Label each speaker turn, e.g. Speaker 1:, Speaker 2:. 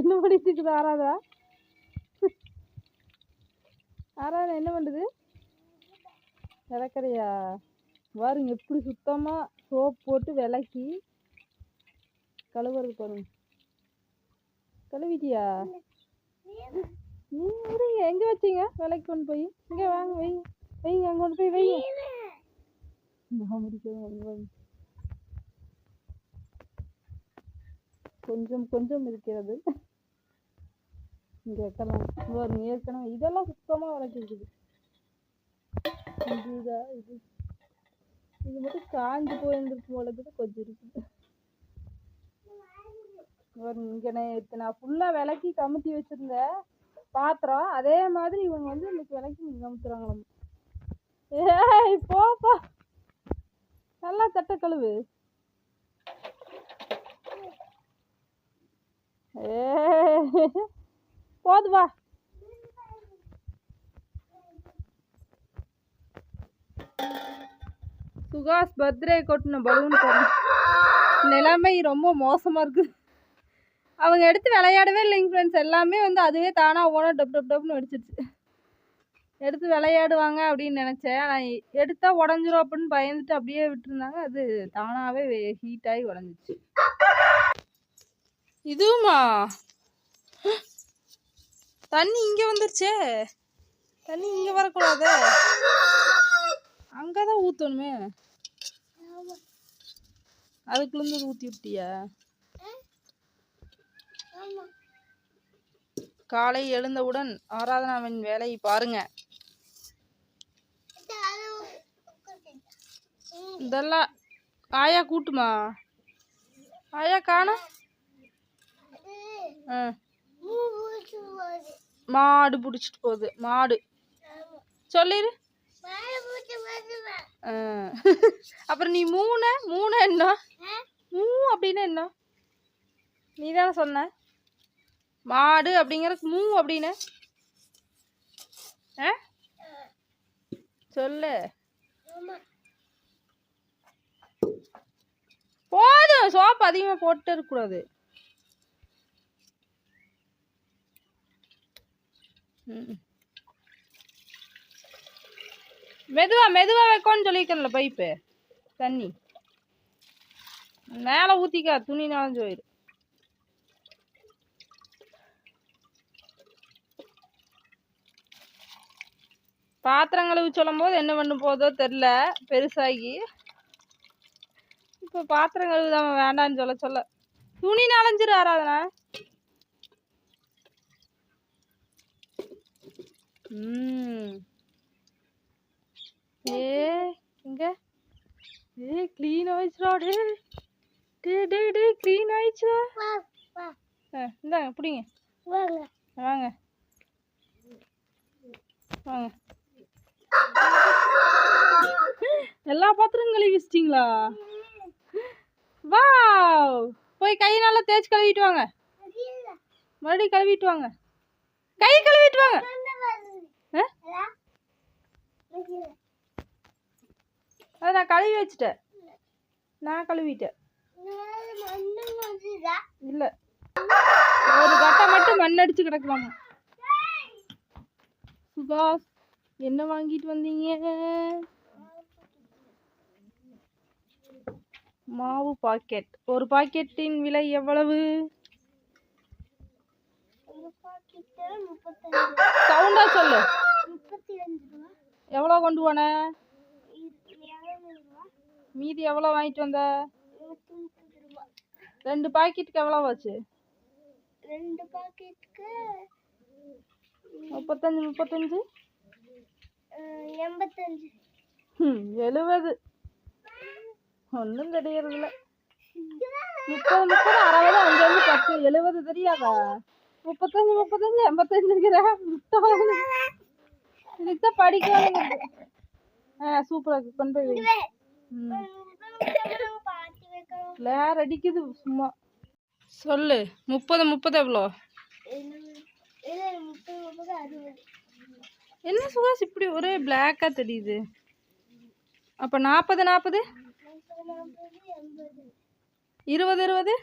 Speaker 1: என்ன பண்ணிட்டு இருக்குது ஆராதா ஆராதா என்ன பண்ணுது? விளக்கறையா பாருங்க எப்படி சுத்தமாக சோப் போட்டு விளக்கி கழுவுறது பாருங்க. கழுவிட்டியா? நீ இருங்க எங்கே வச்சீங்க? விலைக்கு கொண்டு போய். இங்கே வாங்க வைங்க வைங்க அங்கே கொண்டு போய் வைங்க நான் முடிக்கவும் அங்க வைங்க. கொஞ்சம் கொஞ்சம் இருக்கிறது. இங்கே வைக்கலாம் பாருங்க ஏற்கனவே இதெல்லாம் சுத்தமாக வளர்க்கிருக்குது இது இது இது. மட்டும் காஞ்சு போயிருந்துருக்கு போல கொஞ்சம் இருக்குது. இங்கே நேற்று நான் ஃபுல்லாக விளக்கி கமுத்தி வச்சுருந்தேன். பாத்திரம். அதே மாதிரி இவங்க வந்து இன்னைக்கு விளக்கி இங்கே கமுத்துறாங்களாம். ஏய் போப்பா. நல்லா தட்டை கழுவு ஏ போது வா. சுகாஷ் பர்த்டே கொட்டின பலூன் நிலைமை ரொம்ப மோசமாக இருக்குது அவங்க எடுத்து விளையாடவே இல்லைங்க ஃப்ரெண்ட்ஸ் எல்லாமே வந்து அதுவே தானாக ஓன டப் டப் டப்னு வெடிச்சிருச்சு. எடுத்து விளையாடுவாங்க அப்படின்னு நினச்சேன். நான் எடுத்தா உடஞ்சிரும் அப்படின்னு பயந்துட்டு அப்படியே விட்டுருந்தாங்க. அது தானாகவே ஹீட்டாகி உடஞ்சிச்சு இதுவுமா? தண்ணி இங்கே வந்துருச்சே. தண்ணி இங்கே வரக்கூடாது. அங்கே தான் ஊற்றணுமே அதுக்குள்ளேருந்து ஊற்றி விட்டியா? காலை எழுந்தவுடன் ஆராதனாவின் வேலையை பாருங்க. இதெல்லாம் ஆயா கூட்டுமா? ஆயா காணோம். ஆ. மாடு பிடிச்சிட்டு போகுது. மாடு. சொல்லிடு அப்புறம் நீ மூணு மூணு என்ன? மூ அப்படின்னு என்ன? நீ தானே சொன்ன. மாடு அப்படிங்கிறதுக்கு மூ அப்படின்னு? ஆ? சொல்லு. போதும். சோப்பு அதிகமாக போட்டு இருக்கக்கூடாது மெதுவா மெதுவா வைக்கோன்னு சொல்லியிருக்கேன்ல பைப்பு. தண்ணி. மேலே ஊற்றிக்கா துணி நாளஞ்சு போயிரு. பாத்திரம் கழுவி சொல்லும் போது என்ன பண்ண போதோ தெரில பெருசாகி. இப்போ பாத்திரம் கழுவுதாம வேண்டான்னு சொல்ல சொல்ல. துணி நனைஞ்சிரு ஆராதனா. ஏ இங்க? ஏ க்ளீன் ஆயிடுச்சுடா டே டே டே டே க்ளீன் ஆயிடுச்சுடா. இந்தாங்க பிடிங்க. வாங்க. வாங்க. எல்லா பாத்திரம் கழுவி வச்சிட்டிங்களா? வாவ். போய் கை நல்லா தேய்ச்சி கழுவிட்டு வாங்க. மறுபடியும் கழுவிட்டு வாங்க. கை கழுவிட்டு வாங்க? அதை நான் கழுவி வச்சுட்டேன். நான் கழுவிட்டேன். இல்லை. ஒரு கட்டை மட்டும் மண் அடிச்சு கிடக்குறாங்க சுபாஷ் என்ன வாங்கிட்டு வந்தீங்க? மாவு பாக்கெட். ஒரு பாக்கெட்டின் விலை எவ்வளவு? சவுண்டா சொல்லு. எவ்வளோ கொண்டு போன? மீதி எவ்வளோ வாங்கிட்டு வந்த? ரெண்டு பாக்கெட்டுக்கு எவ்வளோ ஆச்சு?
Speaker 2: ரெண்டு பாக்கெட்டுக்கு
Speaker 1: முப்பத்தஞ்சு முப்பத்தஞ்சு?
Speaker 2: எண்பத்தஞ்சு
Speaker 1: ம் எழுபது. ஒன்றும் தெரியறதில்ல. முப்பது முப்பது அறுபது அஞ்சு அஞ்சு பத்து எழுபது தெரியாதா? முப்பத்தஞ்சு முப்பத்தஞ்சு எண்பத்தஞ்சுங்கிற முட்டாள் இதுக்கு தான் படிக்கணும் ஆ சூப்பராக இருக்கு. கொண்டு போய் வை லேர் அடிக்குது சும்மா. சொல்லு. முப்பது முப்பது எவ்வளோ? என்ன சுகாஷ் இப்படி ஒரே பிளாக்காக தெரியுது? அப்போ நாற்பது நாற்பது இருபது இருபது?